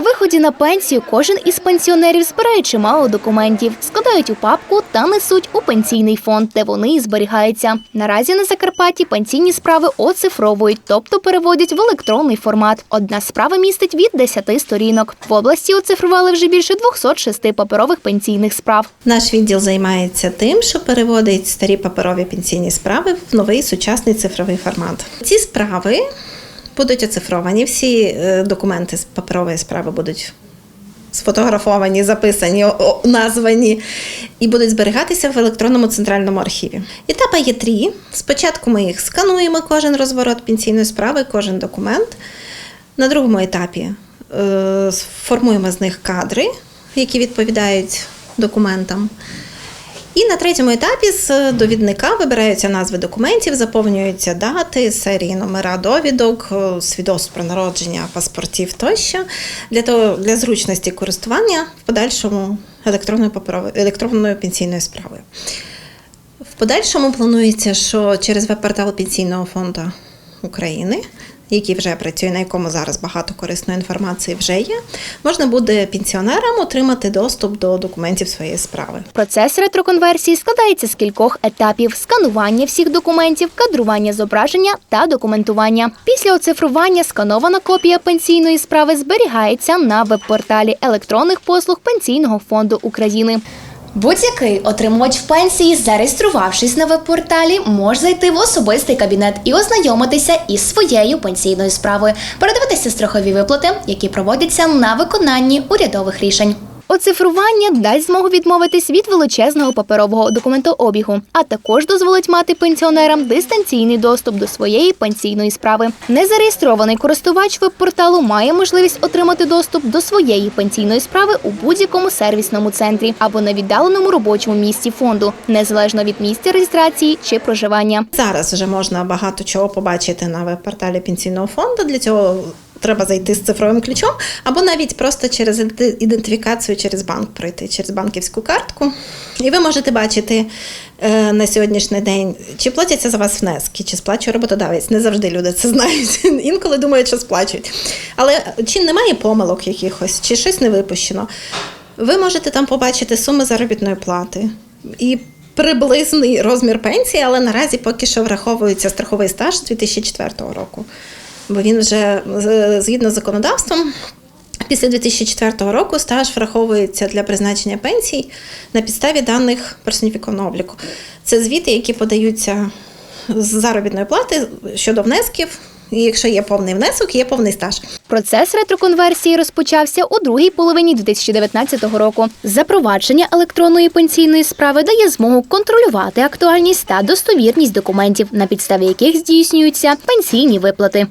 Виході на пенсію кожен із пенсіонерів збирає чимало документів, складають у папку та несуть у пенсійний фонд, де вони і зберігаються. Наразі на Закарпатті пенсійні справи оцифровують, тобто переводять в електронний формат. Одна справа містить від 10 сторінок. В області оцифрували вже більше 206 паперових пенсійних справ. Наш відділ займається тим, що переводить старі паперові пенсійні справи в новий сучасний цифровий формат. Ці справи будуть оцифровані, всі е, документи з паперової справи будуть сфотографовані, записані, названі і будуть зберігатися в електронному центральному архіві. Етапа є три. Спочатку ми їх скануємо, кожен розворот пенсійної справи, кожен документ. На другому етапі е, формуємо з них кадри, які відповідають документам. І на третьому етапі з довідника вибираються назви документів, заповнюються дати, серії номера довідок, е, свідоцтв про народження, паспортів тощо для того для зручності користування в подальшому електронною електронною пенсійною справою. В подальшому планується, що через веб-портал Пенсійного фонду України, який вже працює, на якому зараз багато корисної інформації вже є, можна буде пенсіонерам отримати доступ до документів своєї справи. Процес ретроконверсії складається з кількох етапів: сканування всіх документів, кадрування зображення та документування. Після оцифрування сканована копія пенсійної справи зберігається на веб-порталі електронних послуг Пенсійного фонду України. Будь-який отримувач пенсії, зареєструвавшись на веб-порталі, може зайти в особистий кабінет і ознайомитися із своєю пенсійною справою, передивитися страхові виплати, які проводяться на виконанні урядових рішень. Оцифрування дасть змогу відмовитись від величезного паперового документообігу, а також дозволить мати пенсіонерам дистанційний доступ до своєї пенсійної справи. Незареєстрований користувач веб-порталу має можливість отримати доступ до своєї пенсійної справи у будь-якому сервісному центрі або на віддаленому робочому місці фонду, незалежно від місця реєстрації чи проживання. Зараз вже можна багато чого побачити на веб-порталі пенсійного фонду. Для цього треба зайти з цифровим ключом, або навіть просто через ідентифікацію через банк пройти, через банківську картку. І ви можете бачити е, на сьогоднішній день, чи платяться за вас внески, чи сплачує роботодавець. Не завжди люди це знають. Інколи думають, що сплачують. Але чи немає помилок якихось, чи щось не випущено. Ви можете там побачити суми заробітної плати і приблизний розмір пенсії, але наразі поки що враховується страховий стаж з 2004 року. Бо він вже згідно з законодавством. Після 2004 року стаж враховується для призначення пенсій на підставі даних персоніфікованого обліку. Це звіти, які подаються з заробітної плати щодо внесків. І якщо є повний внесок, є повний стаж. Процес ретроконверсії розпочався у другій половині 2019 року. Запровадження електронної пенсійної справи дає змогу контролювати актуальність та достовірність документів, на підставі яких здійснюються пенсійні виплати.